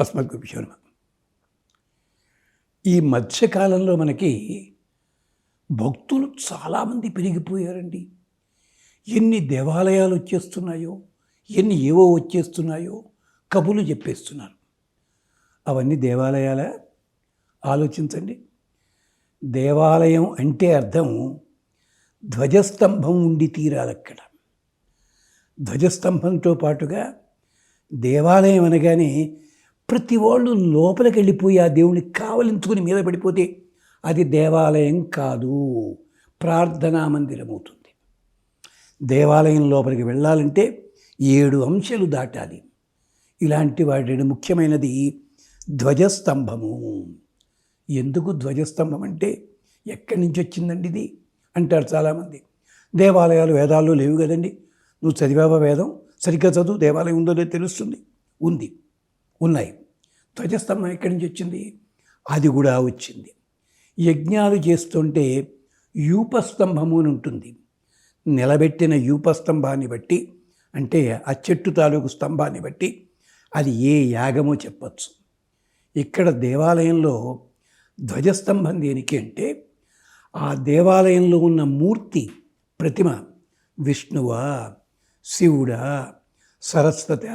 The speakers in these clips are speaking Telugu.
అస్మద్గురుభ్యో నమ ఈ మధ్యకాలంలో మనకి భక్తులు చాలామంది పెరిగిపోయారండి. ఎన్ని దేవాలయాలు వచ్చేస్తున్నాయో ఎన్ని ఏవో వచ్చేస్తున్నాయో కబులు చెప్పేస్తున్నారు. అవన్నీ దేవాలయాల? ఆలోచించండి. దేవాలయం అంటే అర్థం ధ్వజస్తంభం ఉండి తీరాలక్కడ ధ్వజస్తంభంతో పాటుగా దేవాలయం అనగానే ప్రతి వాళ్ళు లోపలికి వెళ్ళిపోయి ఆ దేవుని కావలించుకుని మీద పడిపోతే అది దేవాలయం కాదు. ప్రార్థనా మందిరం అవుతుంది. దేవాలయం లోపలికి వెళ్ళాలంటే ఏడు అంశాలు దాటాలి. ఇలాంటి వాటి ముఖ్యమైనది ధ్వజస్తంభము. ఎందుకు ధ్వజస్తంభం అంటే ఎక్కడి నుంచి వచ్చిందండి ఇది? అంటారు చాలామంది. దేవాలయాలు వేదాల్లో లేవు కదండి. నువ్వు చదివావా వేదం? సరిగ్గా చదువు. దేవాలయం ఉందో లేదో తెలుస్తుంది. ఉంది. ఉన్నాయి. ధ్వజస్తంభం ఎక్కడి నుంచి వచ్చింది? అది కూడా వచ్చింది. యజ్ఞాలు చేస్తుంటే యూపస్తంభము అని ఉంటుంది. నిలబెట్టిన యూపస్తంభాన్ని బట్టి అంటే ఆ చెట్టు తాలూకు స్తంభాన్ని బట్టి అది ఏ యాగమో చెప్పచ్చు. ఇక్కడ దేవాలయంలో ధ్వజస్తంభం దేనికి అంటే ఆ దేవాలయంలో ఉన్న మూర్తి ప్రతిమ విష్ణువా శివుడా సరస్వత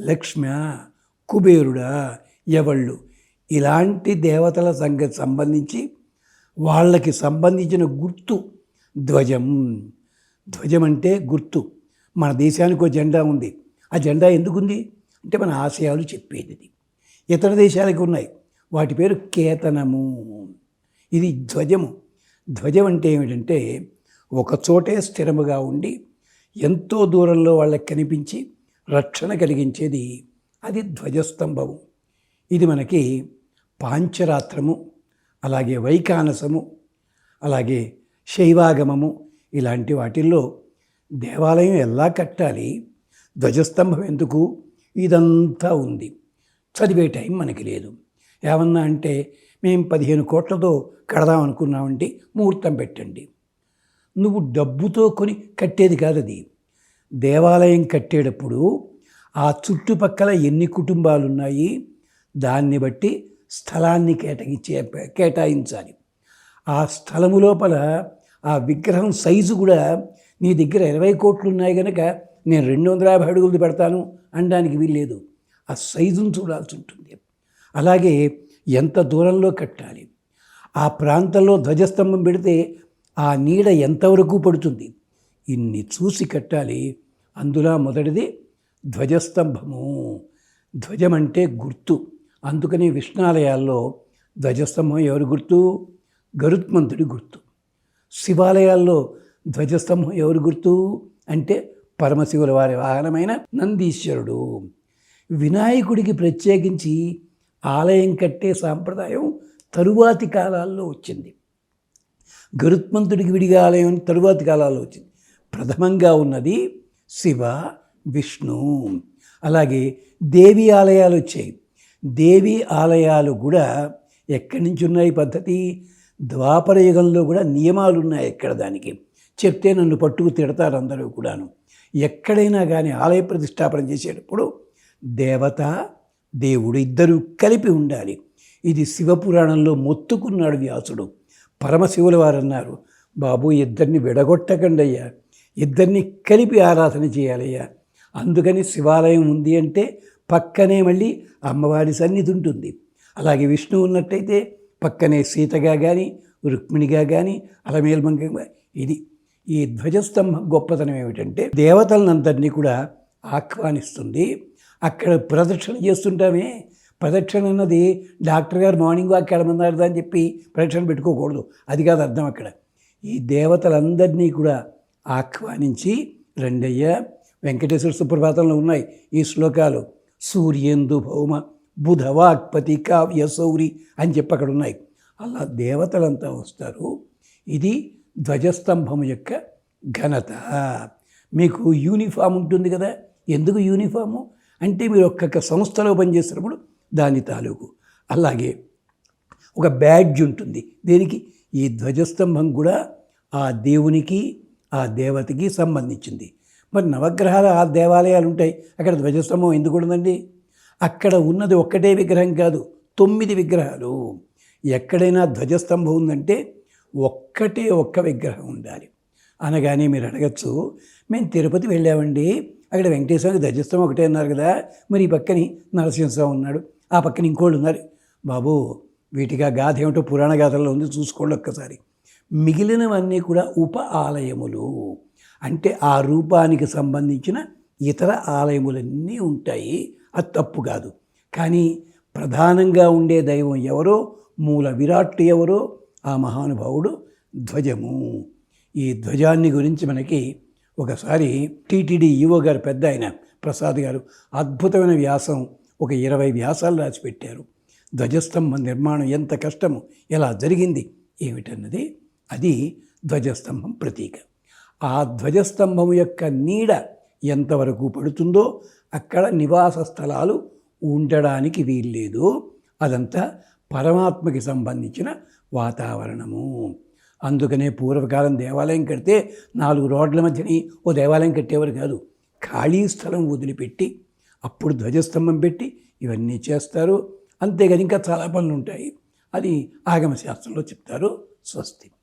లక్ష్మ కుబేరుడా ఎవళ్ళు? ఇలాంటి దేవతల సంగతి సంబంధించి వాళ్ళకి సంబంధించిన గుర్తు. ధ్వజం. ధ్వజం అంటే గుర్తు. మన దేశానికి ఒక జెండా ఉంది. ఆ జెండా ఎందుకుంది? అంటే మన ఆశయాలు చెప్పేది ఇతర దేశాలకు ఉన్నాయి. వాటి పేరు కేతనము. ఇది ధ్వజము. ధ్వజం అంటే ఏమిటంటే ఒక చోటే స్థిరముగా ఉండి ఎంతో దూరంలో వాళ్ళకి కనిపించి రక్షణ కలిగించేది. అది ధ్వజస్తంభము. ఇది మనకి పాంచరాత్రము అలాగే వైకానసము అలాగే శైవాగమము ఇలాంటి వాటిల్లో దేవాలయం ఎలా కట్టాలి ధ్వజస్తంభం ఎందుకు ఇదంతా ఉంది. చదివే టైం మనకి లేదు. ఏమన్నా అంటే మేము పదిహేను కోట్లతో కడదాం అనుకున్నామంటే ముహూర్తం పెట్టండి. నువ్వు డబ్బుతో కొని కట్టేది కాదు అది దేవాలయం కట్టేటప్పుడు ఆ చుట్టుపక్కల ఎన్ని కుటుంబాలు ఉన్నాయి దాన్ని బట్టి స్థలాన్ని కేటాయించే కేటాయించాలి. ఆ స్థలము లోపల ఆ విగ్రహం సైజు కూడా నీ దగ్గర ఇరవై కోట్లు ఉన్నాయి కనుక నేను రెండు వందల యాభై అడుగులు పెడతాను అనడానికి వీల్లేదు. ఆ సైజును చూడాల్సి ఉంటుంది. అలాగే ఎంత దూరంలో కట్టాలి? ఆ ప్రాంతంలో ధ్వజస్తంభం పెడితే ఆ నీడ ఎంతవరకు పడుతుంది? ఇన్ని చూసి కట్టాలి. అందులో మొదటిది ధ్వజస్తంభము. ధ్వజం అంటే గుర్తు. అందుకని విష్ణాలయాల్లో ధ్వజస్తంభం ఎవరు గుర్తు? గరుత్మంతుడి గుర్తు. శివాలయాల్లో ధ్వజస్తంభం ఎవరు గుర్తు? అంటే పరమశివుల వారి వాహనమైన నందీశ్వరుడు. వినాయకుడికి ప్రత్యేకించి ఆలయం కట్టే సాంప్రదాయం తరువాతి కాలాల్లో వచ్చింది. గరుత్మంతుడికి విడిగా ఆలయం తరువాతి కాలాల్లో వచ్చింది. ప్రథమంగా ఉన్నది శివ విష్ణు. అలాగే దేవి ఆలయాలు వచ్చాయి. దేవి ఆలయాలు కూడా ఎక్కడి నుంచి ఉన్నాయి పద్ధతి? ద్వాపర యుగంలో కూడా నియమాలు ఉన్నాయి ఎక్కడ దానికి? చెప్తే నన్ను పట్టుకు తిడతారు అందరూ కూడాను. ఎక్కడైనా కానీ ఆలయ ప్రతిష్టాపన చేసేటప్పుడు దేవత దేవుడు ఇద్దరు కలిపి ఉండాలి. ఇది శివపురాణంలో మొత్తుకున్నాడు వ్యాసుడు. పరమశివుల వారు అన్నారు బాబు ఇద్దరిని విడగొట్టకండి అయ్యా ఇద్దరిని కలిపి ఆరాధన చేయాలయ్యా. అందుకని శివాలయం ఉంది అంటే పక్కనే మళ్ళీ అమ్మవారి సన్నిధి ఉంటుంది. అలాగే విష్ణువు ఉన్నట్టయితే పక్కనే సీతగా కానీ రుక్మిణిగా కానీ అలమేల్మంగ ఇది ఈ ధ్వజస్తంభం గొప్పతనం ఏమిటంటే దేవతలందరినీ కూడా ఆహ్వానిస్తుంది. అక్కడ ప్రదక్షిణ చేస్తుంటామే. ప్రదక్షిణ అన్నది డాక్టర్ గారు మార్నింగ్ వాక్ వెళ్ళమన్నారు అని చెప్పి ప్రదక్షిణ పెట్టుకోకూడదు. అది కాదు అర్థం అక్కడ. ఈ దేవతలందరినీ కూడా ఆహ్వానించి రెండయ్య వెంకటేశ్వర సుప్రభాతంలో ఉన్నాయి ఈ శ్లోకాలు. సూర్యేందు భౌమ బుధవాక్పతి కావ్య సౌరి అని చెప్పి అక్కడ ఉన్నాయి. అలా దేవతలంతా వస్తారు. ఇది ధ్వజస్తంభం యొక్క ఘనత. మీకు యూనిఫామ్ ఉంటుంది కదా? ఎందుకు యూనిఫాము? అంటే మీరు ఒక్కొక్క సంస్థలో పనిచేసినప్పుడు దాని తాలూకు. అలాగే ఒక బ్యాడ్జ్ ఉంటుంది. దేనికి? ఈ ధ్వజస్తంభం కూడా ఆ దేవునికి ఆ దేవతకి సంబంధించింది. మరి నవగ్రహాల ఆ దేవాలయాలు ఉంటాయి అక్కడ ధ్వజస్తంభం ఎందుకు ఉండదండి? అక్కడ ఉన్నది ఒక్కటే విగ్రహం కాదు తొమ్మిది విగ్రహాలు. ఎక్కడైనా ధ్వజస్తంభం ఉందంటే ఒక్కటే ఒక్క విగ్రహం ఉండాలి. అనగానే మీరు అడగచ్చు మేము తిరుపతి వెళ్ళామండి. అక్కడ వెంకటేశ్వర ధ్వజస్తంభం ఒకటే అన్నారు కదా మరి ఈ పక్కని నరసింహస్వామి ఉన్నాడు ఆ పక్కన ఇంకోళ్ళు ఉన్నారు. బాబు వీటిగా గాథ ఏమిటో పురాణ గాథల్లో ఉంది చూసుకోండి ఒక్కసారి. మిగిలినవన్నీ కూడా ఉప ఆలయములు. అంటే ఆ రూపానికి సంబంధించిన ఇతర ఆలయములన్నీ ఉంటాయి. అది తప్పు కాదు. కానీ ప్రధానంగా ఉండే దైవం ఎవరో? మూల విరాట్ ఎవరో? ఆ మహానుభావుడు ధ్వజము. ఈ ధ్వజాన్ని గురించి మనకి ఒకసారి టీటీడీ ఈవో గారు పెద్ద ఆయన ప్రసాద్ గారు అద్భుతమైన వ్యాసం ఒక ఇరవై వ్యాసాలు రాసిపెట్టారు. ధ్వజస్తంభ ధ్వజస్తంభం నిర్మాణం ఎంత కష్టము ఎలా జరిగింది ఏమిటన్నది అది ధ్వజస్తంభం ప్రతీక. ఆ ధ్వజస్తంభం యొక్క నీడ ఎంతవరకు పడుతుందో అక్కడ నివాస స్థలాలు ఉండడానికి వీల్లేదు. అదంతా పరమాత్మకి సంబంధించిన వాతావరణము. అందుకనే పూర్వకాలం దేవాలయం కడితే నాలుగు రోడ్ల మధ్యని ఓ దేవాలయం కట్టేవారు కాదు. ఖాళీ స్థలం వదిలిపెట్టి అప్పుడు ధ్వజస్తంభం పెట్టి ఇవన్నీ చేస్తారు. అంతేగాని ఇంకా చాలా పనులు ఉంటాయి అది ఆగమశాస్త్రంలో చెప్తారు స్వస్తి.